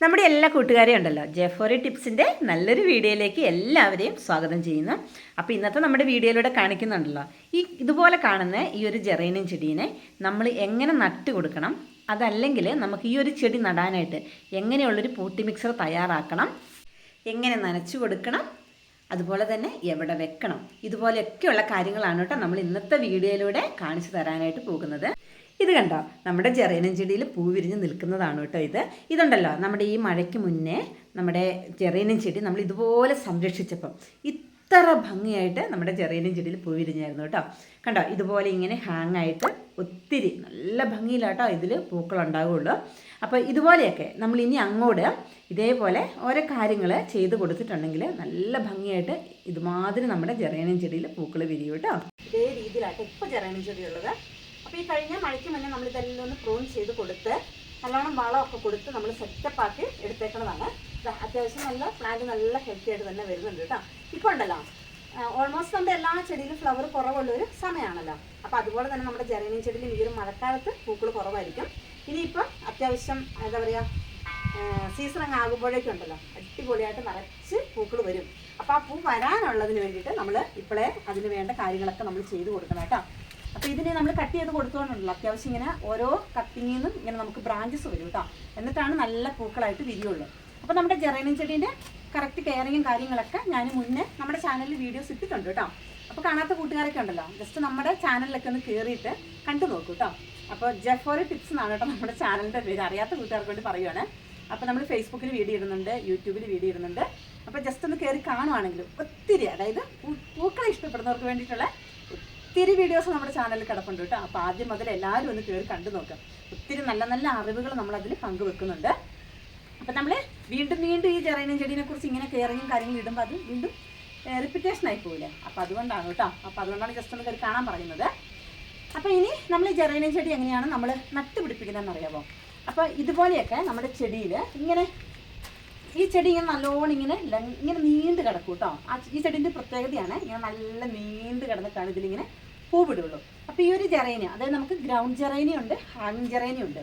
നമ്മുടെ എല്ലാ കൂട്ടുകാരെയും ഉണ്ടല്ലോ. ജെഫോറി ടിപ്സിന്റെ നല്ലൊരു വീഡിയോയിലേക്ക് എല്ലാവരെയും സ്വാഗതം ചെയ്യുന്നു. അപ്പോൾ ഇന്നത്തെ നമ്മുടെ വീഡിയോയിലൂടെ കാണിക്കുന്നുണ്ടല്ലോ. ഈ ഇതുപോലെ കാണുന്ന ഈ ഒരു ജെറേനിയം ചെടീനെ നമ്മൾ എങ്ങനെ നട്ട് കൊടുക്കണം? അതല്ലെങ്കിൽ നമുക്ക് ഈ ഒരു ചെടി നടാനായിട്ട് എങ്ങനെയുള്ളൊരു പൂട്ടി മിക്സർ തയ്യാറാക്കണം? എങ്ങനെ നനച്ചു കൊടുക്കണം? അതുപോലെ തന്നെ എവിടെ വെക്കണം? ഇതുപോലെയൊക്കെയുള്ള കാര്യങ്ങളാണ് കേട്ടോ നമ്മൾ ഇന്നത്തെ വീഡിയോയിലൂടെ കാണിച്ചു തരാനായിട്ട് പോകുന്നത്. ഇത് കണ്ടോ? നമ്മുടെ ജെറേനിയം ചെടിയിൽ പൂ വിരിഞ്ഞ് നിൽക്കുന്നതാണ് കേട്ടോ ഇത്. ഇതുണ്ടല്ലോ നമ്മുടെ ഈ മഴയ്ക്ക് മുന്നേ നമ്മുടെ ജെറേനിയം ചെടി നമ്മൾ ഇതുപോലെ സംരക്ഷിച്ചപ്പം ഇത്ര ഭംഗിയായിട്ട് നമ്മുടെ ചെറിയനും ചെടിയിൽ പൂ വിരിഞ്ഞായിരുന്നു കേട്ടോ. കണ്ടോ? ഇതുപോലെ ഇങ്ങനെ ഹാങ് ആയിട്ട് ഒത്തിരി നല്ല ഭംഗിയിലാട്ടോ ഇതിൽ പൂക്കളുണ്ടാവുകയുള്ളൂ അപ്പോൾ ഇതുപോലെയൊക്കെ നമ്മൾ ഇനി അങ്ങോട്ട് ഇതേപോലെ ഓരോ കാര്യങ്ങൾ ചെയ്ത് കൊടുത്തിട്ടുണ്ടെങ്കിൽ നല്ല ഭംഗിയായിട്ട് ഇതുമാതിരി നമ്മുടെ ചെറിയനും ചെടിയിൽ പൂക്കൾ വിരിയും കേട്ടോ. ഇതേ രീതിയിലാട്ടോ ഇപ്പോൾ ചെറിയനും ചെടിയുള്ളത് അപ്പോൾ ഈ കഴിഞ്ഞ മഴയ്ക്ക് മുന്നേ നമ്മൾ ഇതെല്ലാം ഒന്ന് പ്രൂൺ ചെയ്ത് കൊടുത്ത് നല്ലോണം വളമൊക്കെ കൊടുത്ത് നമ്മൾ സെറ്റപ്പ് ആക്കി എടുത്തേക്കുന്നതാണ് അത്യാവശ്യം നല്ല പ്ലാന്റ് നല്ല ഹെൽത്തി ആയിട്ട് തന്നെ വരുന്നുണ്ട് കേട്ടോ. ഇപ്പോൾ ഉണ്ടല്ലോ ഓൾമോസ്റ്റ് നമ്മുടെ എല്ലാ ചെടിയിലും ഫ്ലവർ കുറവുള്ള ഒരു സമയമാണല്ലോ അപ്പോൾ അതുപോലെ തന്നെ നമ്മുടെ ജെറേനിയം ചെടിയിലും ഈ ഒരു മഴക്കാലത്ത് പൂക്കൾ കുറവായിരിക്കും. ഇനിയിപ്പം അത്യാവശ്യം എന്താ പറയുക സീസൺ അങ്ങ് ആകുമ്പോഴേക്കും ഉണ്ടല്ലോ അടിപൊളിയായിട്ട് നിറച്ച് പൂക്കൾ വരും. അപ്പോൾ ആ പൂ വരാനുള്ളതിന് വേണ്ടിയിട്ട് നമ്മൾ ഇപ്പോഴേ അതിന് വേണ്ട കാര്യങ്ങളൊക്കെ നമ്മൾ ചെയ്ത് കൊടുക്കണം കേട്ടോ. അപ്പോൾ ഇതിനെ നമ്മൾ കട്ട് ചെയ്ത് കൊടുക്കുകയാണല്ലോ അത്യാവശ്യം ഇങ്ങനെ ഓരോ കട്ടിങ്ങിൽ നിന്നും ഇങ്ങനെ നമുക്ക് ബ്രാഞ്ചസ് വരും കേട്ടോ എന്നിട്ടാണ് നല്ല പൂക്കളായിട്ട് വിരിയുള്ളൂ. അപ്പോൾ നമ്മുടെ ജെറേനിയം ചെടീന്റെ കറക്റ്റ് കെയറിങ്ങും കാര്യങ്ങളൊക്കെ ഞാൻ മുന്നേ നമ്മുടെ ചാനലിൽ വീഡിയോസ് ഇട്ടിട്ടുണ്ട് കേട്ടോ അപ്പോൾ കാണാത്ത കൂട്ടുകാരൊക്കെ ഉണ്ടല്ലോ. ജസ്റ്റ് നമ്മുടെ ചാനലിലൊക്കെ ഒന്ന് കയറിയിട്ട് കണ്ടു നോക്കൂ കേട്ടോ അപ്പോൾ ജെഫോറി ടിപ്സ് എന്നാണ് കേട്ടോ നമ്മുടെ ചാനലിന്റെ പേര്. അറിയാത്ത കൂട്ടുകാർക്ക് വേണ്ടി പറയുവാണ്. അപ്പോൾ നമ്മൾ ഫേസ്ബുക്കിൽ വീഡിയോ ഇടുന്നുണ്ട് യൂട്യൂബിൽ വീഡിയോ ഇടുന്നുണ്ട്. അപ്പോൾ ജസ്റ്റ് ഒന്ന് കയറി കാണുവാണെങ്കിലും ഒത്തിരി അതായത് പൂക്കളെ ഇഷ്ടപ്പെടുന്നവർക്ക് വേണ്ടിയിട്ടുള്ള ഒത്തിരി വീഡിയോസ് നമ്മുടെ ചാനലിൽ കിടപ്പുണ്ട് കേട്ടോ. അപ്പോൾ ആദ്യം മുതൽ എല്ലാവരും ഒന്ന് കയറി കണ്ടു നോക്കാം. ഒത്തിരി നല്ല നല്ല അറിവുകൾ നമ്മളതിൽ പങ്കുവെക്കുന്നുണ്ട്. അപ്പം നമ്മൾ വീണ്ടും വീണ്ടും ഈ ജെറൈനും ചെടീനെ കുറിച്ച് ഇങ്ങനെ കെയറിങ്ങും കാര്യങ്ങളും ഇടുമ്പോൾ അത് വീണ്ടും റിപ്പിറ്റേഷൻ ആയി പോകില്ലേ അപ്പോൾ അതുകൊണ്ടാണ് കേട്ടോ. അപ്പോൾ അതുകൊണ്ടാണ് ജസ്റ്റ് ഒന്ന് കയറി കാണാൻ പറയുന്നത്. അപ്പോൾ ഇനി നമ്മൾ ഈ ജെറൈനും ചെടി എങ്ങനെയാണ് നമ്മൾ നട്ടുപിടിപ്പിക്കുന്നതെന്ന് അറിയാമോ അപ്പോൾ ഇതുപോലെയൊക്കെ നമ്മുടെ ചെടിയിൽ ഇങ്ങനെ ഈ ചെടി ഇങ്ങനെ നല്ലോണം ഇങ്ങനെ ഇങ്ങനെ നീണ്ട് കിടക്കും കേട്ടോ. ആ ഈ ചെടീന്റെ പ്രത്യേകതയാണ് ഇങ്ങനെ നല്ല നീണ്ട് കിടന്നിട്ടാണ് ഇതിലിങ്ങനെ പൂ വിടുള്ളൂ അപ്പോൾ ഈ ഒരു ജെറേനിയ അതായത് നമുക്ക് ഗ്രൗണ്ട് ജെറേനിയ ഉണ്ട് ഹാങ്ങിങ് ജെറേനിയ ഉണ്ട്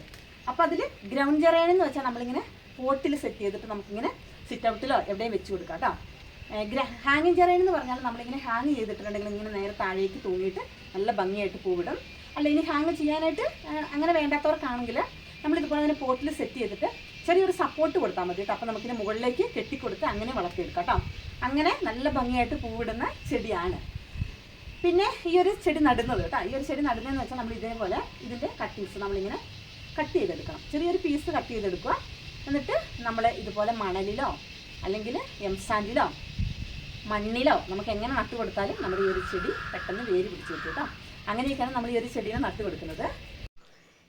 അപ്പോൾ അതിൽ ഗ്രൗണ്ട് ജെറേനിയ എന്ന് വെച്ചാൽ നമ്മളിങ്ങനെ പോട്ടിൽ സെറ്റ് ചെയ്തിട്ട് നമുക്കിങ്ങനെ സിറ്റ് ഔട്ടിലോ എവിടെയും വെച്ച് കൊടുക്കാം കേട്ടോ ഹാങ്ങിങ് ജെറേനിയ എന്ന് പറഞ്ഞാൽ നമ്മളിങ്ങനെ ഹാങ് ചെയ്തിട്ടുണ്ടെങ്കിൽ ഇങ്ങനെ നേരെ താഴേക്ക് തൂങ്ങിയിട്ട് നല്ല ഭംഗിയായിട്ട് പൂവിടും. അല്ല ഇനി ഹാങ് ചെയ്യാനായിട്ട് അങ്ങനെ വേണ്ടാത്തവർക്കാണെങ്കിൽ നമ്മളിതുപോലെ തന്നെ പോട്ടിൽ സെറ്റ് ചെയ്തിട്ട് ചെറിയൊരു സപ്പോർട്ട് കൊടുത്താൽ മതി കേട്ടോ അപ്പോൾ നമുക്കിന് മുകളിലേക്ക് കെട്ടിക്കൊടുത്ത് അങ്ങനെ വളർത്തിയെടുക്കാം കേട്ടോ അങ്ങനെ നല്ല ഭംഗിയായിട്ട് പൂവിടുന്ന ചെടിയാണ്. പിന്നെ ഈ ഒരു ചെടി നടുന്നത് കേട്ടോ. ഈ ഒരു ചെടി നടുന്നതെന്ന് വെച്ചാൽ നമ്മൾ ഇതേപോലെ ഇതിന്റെ കട്ടിങ്സ് നമ്മളിങ്ങനെ കട്ട് ചെയ്തെടുക്കണം. ചെറിയൊരു പീസ് കട്ട് ചെയ്തെടുക്കുക. എന്നിട്ട് നമ്മൾ ഇതുപോലെ മണലിലോ അല്ലെങ്കിൽ എംസാൻഡിലോ മണ്ണിലോ നമുക്ക് എങ്ങനെ നട്ടു കൊടുത്താലും നമ്മുടെ ഈ ഒരു ചെടി പെട്ടെന്ന് വേര് പിടിച്ച് കിട്ടും കേട്ടോ. അങ്ങനെയൊക്കെയാണ് നമ്മൾ ഈ ഒരു ചെടീനെ നട്ടു കൊടുക്കുന്നത്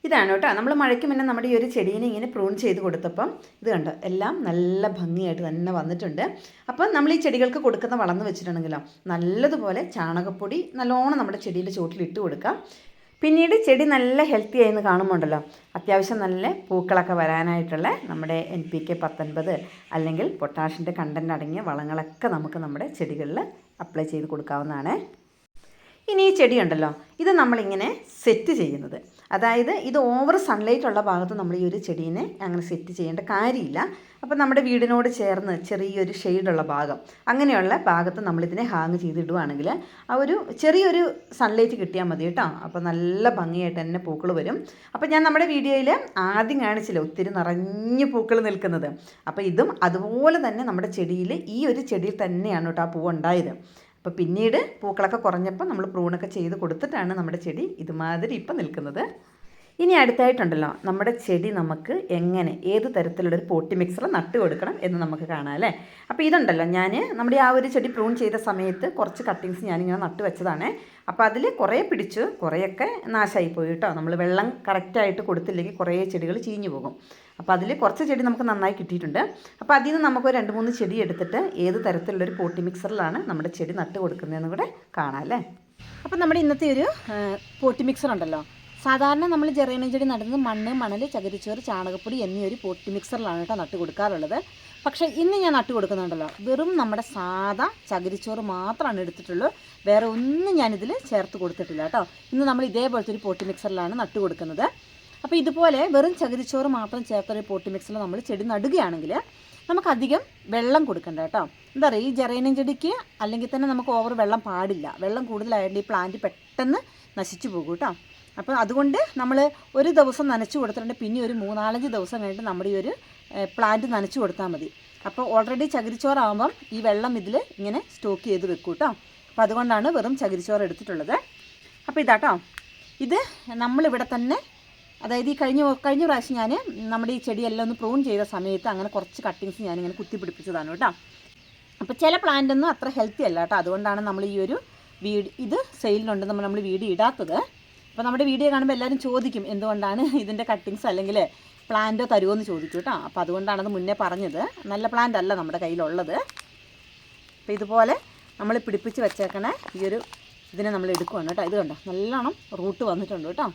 ഇതാണ് കേട്ടോ. നമ്മൾ മഴയ്ക്ക് മുന്നേ നമ്മുടെ ഈ ഒരു ചെടീനെ ഇങ്ങനെ പ്രൂൺ ചെയ്ത് കൊടുത്തപ്പം ഇത് കണ്ടോ? എല്ലാം നല്ല ഭംഗിയായിട്ട് തന്നെ വന്നിട്ടുണ്ട്. അപ്പം നമ്മൾ ഈ ചെടികൾക്ക് കൊടുക്കുന്ന വളർന്ന് വെച്ചിട്ടുണ്ടെങ്കിലോ നല്ലതുപോലെ ചാണകപ്പൊടി നല്ലോണം നമ്മുടെ ചെടിയുടെ ചുവട്ടിൽ ഇട്ട് കൊടുക്കാം. പിന്നീട് ചെടി നല്ല ഹെൽത്തി ആയെന്ന് കാണുമ്പോണ്ടല്ലോ അത്യാവശ്യം നല്ല പൂക്കളൊക്കെ വരാനായിട്ടുള്ള നമ്മുടെ എൻ പി കെ പത്തൊൻപത് അല്ലെങ്കിൽ പൊട്ടാഷിന്റെ കണ്ടന്റ് അടങ്ങിയ വളങ്ങളൊക്കെ നമുക്ക് നമ്മുടെ ചെടികളിൽ അപ്ലൈ ചെയ്ത് കൊടുക്കാവുന്നതാണ്. ഇനി ഈ ചെടിയുണ്ടല്ലോ ഇത് നമ്മളിങ്ങനെ സെറ്റ് ചെയ്യുന്നത്. അതായത് ഇത് ഓവർ സൺലൈറ്റ് ഉള്ള ഭാഗത്ത് നമ്മൾ ഈ ഒരു ചെടീനെ അങ്ങനെ സെറ്റ് ചെയ്യേണ്ട കാര്യമില്ല. അപ്പോൾ നമ്മുടെ വീടിനോട് ചേർന്ന് ചെറിയൊരു ഷെയ്ഡുള്ള ഭാഗം. അങ്ങനെയുള്ള ഭാഗത്ത് നമ്മളിതിനെ ഹാങ് ചെയ്തിടുവാണെങ്കിൽ ആ ഒരു ചെറിയൊരു സൺലൈറ്റ് കിട്ടിയാൽ മതി കേട്ടോ. അപ്പോൾ നല്ല ഭംഗിയായിട്ട് തന്നെ പൂക്കൾ വരും. അപ്പോൾ ഞാൻ നമ്മുടെ വീഡിയോയിൽ ആദ്യം കാണിച്ചില്ല ഒത്തിരി നിറഞ്ഞ് പൂക്കൾ നിൽക്കുന്നത്. അപ്പോൾ ഇതും അതുപോലെ തന്നെ നമ്മുടെ ചെടിയിൽ ഈ ഒരു ചെടിയിൽ തന്നെയാണ് കേട്ടോ ആ പൂവ് ഉണ്ടായത്. അപ്പോൾ പിന്നീട് പൂക്കളൊക്കെ കുറഞ്ഞപ്പോൾ നമ്മൾ പ്രൂണൊക്കെ ചെയ്ത് കൊടുത്തിട്ടാണ് നമ്മുടെ ചെടി ഇതുമാതിരി ഇപ്പം നിൽക്കുന്നത്. ഇനി അടുത്തായിട്ടുണ്ടല്ലോ നമ്മുടെ ചെടി നമുക്ക് എങ്ങനെ ഏത് തരത്തിലുള്ളൊരു പോട്ടി മിക്സർ നട്ട് കൊടുക്കണം എന്ന് നമുക്ക് കാണാം അല്ലേ? അപ്പോൾ ഇതുണ്ടല്ലോ ഞാൻ നമ്മുടെ ആ ഒരു ചെടി പ്രൂൺ ചെയ്ത സമയത്ത് കുറച്ച് കട്ടിങ്സ് ഞാനിങ്ങനെ നട്ട് വെച്ചതാണ്. അപ്പോൾ അതിൽ കുറേ പിടിച്ചു കുറേയൊക്കെ നാശമായി പോയി കേട്ടോ. നമ്മൾ വെള്ളം കറക്റ്റായിട്ട് കൊടുത്തില്ലെങ്കിൽ കുറേ ചെടികൾ ചീഞ്ഞു പോകും. അപ്പോൾ അതിൽ കുറച്ച് ചെടി നമുക്ക് നന്നായി കിട്ടിയിട്ടുണ്ട്. അപ്പോൾ അതിൽ നിന്ന് നമുക്ക് രണ്ട് മൂന്ന് ചെടി എടുത്തിട്ട് ഏത് തരത്തിലുള്ളൊരു പോട്ടി മിക്സറിലാണ് നമ്മുടെ ചെടി നട്ട് കൊടുക്കുന്നതെന്ന് കൂടെ കാണാം അല്ലേ? അപ്പോൾ നമ്മുടെ ഇന്നത്തെ ഒരു പോട്ടി മിക്സർ ഉണ്ടല്ലോ സാധാരണ നമ്മൾ ജെറേനിയം ചെടി നടുന്നത് മണ്ണ് മണൽ ചകിരിച്ചോറ് ചാണകപ്പൊടി എന്നീ ഒരു പോട്ടി മിക്സറിലാണ് കേട്ടോ നട്ട് കൊടുക്കാറുള്ളത്. പക്ഷേ ഇന്ന് ഞാൻ നട്ട് കൊടുക്കുന്നുണ്ടല്ലോ. വെറും നമ്മുടെ സാധാ ചകിരിച്ചോറ് മാത്രമാണ് എടുത്തിട്ടുള്ളൂ. വേറെ ഒന്നും ഞാനിതിൽ ചേർത്ത് കൊടുത്തിട്ടില്ല കേട്ടോ. ഇന്ന് നമ്മൾ ഇതേപോലത്തെ ഒരു പൊട്ടി മിക്സറിലാണ് നട്ട് കൊടുക്കുന്നത്. അപ്പോൾ ഇതുപോലെ വെറും ചകിരിച്ചോറ് മാത്രം ചേർത്തൊരു പൊട്ടി മിക്സിൽ നമ്മൾ ചെടി നടുകയാണെങ്കിൽ നമുക്കധികം വെള്ളം കൊടുക്കണ്ട കേട്ടോ. എന്താ പറയുക ഈ ജെറേനിയം ചെടിക്ക് അല്ലെങ്കിൽ തന്നെ നമുക്ക് ഓവർ വെള്ളം പാടില്ല. വെള്ളം കൂടുതലായതുകൊണ്ട് ഈ പ്ലാന്റ് പെട്ടെന്ന് നശിച്ചു പോകും കേട്ടോ. അപ്പോൾ അതുകൊണ്ട് നമ്മൾ ഒരു ദിവസം നനച്ചു കൊടുത്തിട്ടുണ്ട്. പിന്നെ ഒരു മൂന്നാലഞ്ച് ദിവസം കഴിഞ്ഞിട്ട് നമ്മുടെ ഈ ഒരു പ്ലാന്റ് നനച്ചു കൊടുത്താൽ മതി. അപ്പോൾ ഓൾറെഡി ചകിരിച്ചോറാകുമ്പം ഈ വെള്ളം ഇതിൽ ഇങ്ങനെ സ്റ്റോക്ക് ചെയ്ത് വെക്കും കേട്ടോ അപ്പോൾ അതുകൊണ്ടാണ് വെറും ചകിരിച്ചോറ് എടുത്തിട്ടുള്ളത്. അപ്പോൾ ഇതാട്ടോ. ഇത് നമ്മളിവിടെ തന്നെ അതായത് ഈ കഴിഞ്ഞ കഴിഞ്ഞ പ്രാവശ്യം ഞാൻ നമ്മുടെ ഈ ചെടിയെല്ലാം ഒന്ന് പ്രൂൺ ചെയ്ത സമയത്ത് അങ്ങനെ കുറച്ച് കട്ടിങ്സ് ഞാനിങ്ങനെ കുത്തിപ്പിടിപ്പിച്ചതാണ് കേട്ടോ. അപ്പോൾ ചില പ്ലാന്റ് ഒന്നും അത്ര ഹെൽത്തി അല്ല കേട്ടോ. അതുകൊണ്ടാണ് നമ്മൾ ഈ ഒരു വീട് ഇത് സെയിലിനുണ്ട് നമ്മൾ നമ്മൾ വീട് ഇടാത്തത്. അപ്പോൾ നമ്മുടെ വീഡിയോ കാണുമ്പോൾ എല്ലാവരും ചോദിക്കും എന്തുകൊണ്ടാണ് ഇതിന്റെ കട്ടിങ്സ് അല്ലെങ്കിൽ പ്ലാന്റോ തരുമോ എന്ന് ചോദിക്കും കേട്ടോ അപ്പോൾ അതുകൊണ്ടാണ് അത് മുന്നേ പറഞ്ഞത്. നല്ല പ്ലാന്റ് അല്ല നമ്മുടെ കയ്യിലുള്ളത്. അപ്പോൾ ഇതുപോലെ നമ്മൾ പിടിപ്പിച്ച് വെച്ചേക്കണ ഈ ഒരു ഇതിനെ നമ്മൾ എടുക്കുവാണ് കേട്ടോ ഇത് കണ്ടോ? നല്ലോണം റൂട്ട് വന്നിട്ടുണ്ട് കേട്ടോ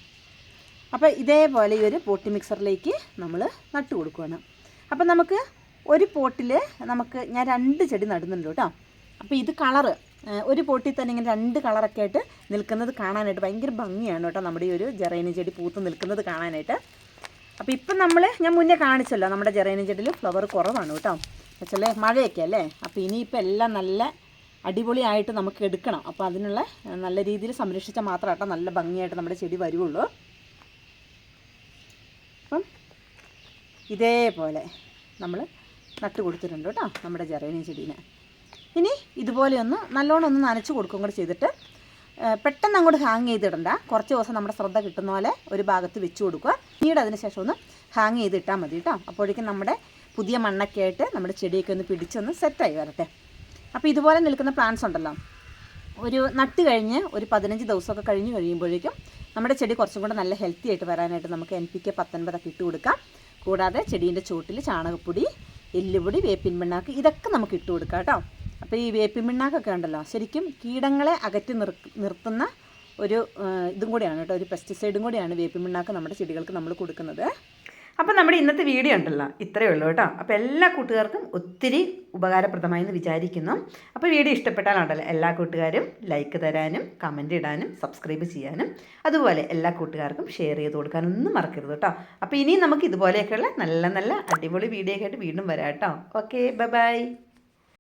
അപ്പോൾ ഇതേപോലെ ഈ ഒരു പോട്ടി മിക്സറിലേക്ക് നമ്മൾ നട്ടു കൊടുക്കുകയാണ് അപ്പം നമുക്ക് ഒരു പോട്ടിൽ നമുക്ക് ഞാൻ രണ്ട് ചെടി നടുന്നുണ്ട് കേട്ടോ അപ്പോൾ ഇത് കളറ് ഒരു പൊട്ടി തന്നെ ഇങ്ങനെ രണ്ട് കളറൊക്കെ ആയിട്ട് നിൽക്കുന്നത് കാണാനായിട്ട് ഭയങ്കര ഭംഗിയാണ് കേട്ടോ നമ്മുടെ ഈ ഒരു ജെറൈനി ചെടി പൂത്ത് നിൽക്കുന്നത് കാണാനായിട്ട്. അപ്പോൾ ഇപ്പം നമ്മൾ ഞാൻ മുന്നേ കാണിച്ചല്ലോ നമ്മുടെ ജെറൈനി ചെടിയിൽ ഫ്ലവർ കുറവാണ് കേട്ടോ. വെച്ചാൽ മഴയൊക്കെ അല്ലേ? അപ്പോൾ ഇനിയിപ്പോൾ എല്ലാം നല്ല അടിപൊളിയായിട്ട് നമുക്ക് എടുക്കണം. അപ്പോൾ അതിനുള്ള നല്ല രീതിയിൽ സംരക്ഷിച്ചാൽ മാത്രം കേട്ടോ നല്ല ഭംഗിയായിട്ട് നമ്മുടെ ചെടി വരുള്ളൂ അപ്പം ഇതേപോലെ നമ്മൾ നട്ട് കൊടുത്തിട്ടുണ്ട് കേട്ടോ നമ്മുടെ ജെറൈനി ചെടീനെ. ഇനി ഇതുപോലെ ഒന്ന് നല്ലോണം ഒന്ന് നനച്ച് കൊടുക്കും കൂടെ ചെയ്തിട്ട് പെട്ടെന്ന് അങ്ങോട്ട് ഹാങ് ചെയ്തിടണ്ട. കുറച്ച് ദിവസം നമ്മുടെ ശ്രദ്ധ കിട്ടുന്ന പോലെ ഒരു ഭാഗത്ത് വെച്ച് കൊടുക്കുക. പിന്നീട് അതിന് ശേഷം ഒന്ന് ഹാങ് ചെയ്തിട്ടാൽ മതി കേട്ടോ. അപ്പോഴേക്കും നമ്മുടെ പുതിയ മണ്ണൊക്കെ ആയിട്ട് നമ്മുടെ ചെടിയൊക്കെ ഒന്ന് പിടിച്ചൊന്ന് സെറ്റായി വരട്ടെ. അപ്പോൾ ഇതുപോലെ നിൽക്കുന്ന പ്ലാന്റ്സ് ഉണ്ടല്ലോ. ഒരു നട്ട് കഴിഞ്ഞ് ഒരു പതിനഞ്ച് ദിവസമൊക്കെ കഴിഞ്ഞ് കഴിയുമ്പോഴേക്കും നമ്മുടെ ചെടി കുറച്ചും കൂടെ നല്ല ഹെൽത്തി ആയിട്ട് വരാനായിട്ട് നമുക്ക് എൻ പി കെ പത്തൊൻപതൊക്കെ ഇട്ട് കൊടുക്കാം. കൂടാതെ ചെടീന്റെ ചുവട്ടിൽ ചാണകപ്പൊടി എല്ലുപൊടി വേപ്പിൻ പിണ്ണാക്ക് ഇതൊക്കെ നമുക്ക് ഇട്ട് കൊടുക്കാം കേട്ടോ. അപ്പോൾ ഈ വേപ്പിൻ പിണ്ണാക്കൊക്കെ ഉണ്ടല്ലോ ശരിക്കും കീടങ്ങളെ അകറ്റി നിർ നിർത്തുന്ന ഒരു ഇതും കൂടിയാണ് കേട്ടോ ഒരു പെസ്റ്റിസൈഡും കൂടിയാണ് വേപ്പിൻ പിണ്ണാക്ക് നമ്മുടെ ചെടികൾക്ക് നമ്മൾ കൊടുക്കുന്നത്. അപ്പോൾ നമ്മുടെ ഇന്നത്തെ വീഡിയോ ഉണ്ടല്ലോ ഇത്രയേ ഉള്ളൂ കേട്ടോ. അപ്പോൾ എല്ലാ കൂട്ടുകാർക്കും ഒത്തിരി ഉപകാരപ്രദമായി എന്ന് വിചാരിക്കുന്നു. അപ്പോൾ വീഡിയോ ഇഷ്ടപ്പെട്ടാലുണ്ടല്ലോ എല്ലാ കൂട്ടുകാരും ലൈക്ക് തരാനും കമന്റ് ഇടാനും സബ്സ്ക്രൈബ് ചെയ്യാനും അതുപോലെ എല്ലാ കൂട്ടുകാർക്കും ഷെയർ ചെയ്ത് കൊടുക്കാനൊന്നും മറക്കരുത് കേട്ടോ. അപ്പോൾ ഇനിയും നമുക്ക് ഇതുപോലെയൊക്കെയുള്ള നല്ല നല്ല അടിപൊളി വീഡിയോ ആയിട്ട് വീണ്ടും വരാം കേട്ടോ. Okay bye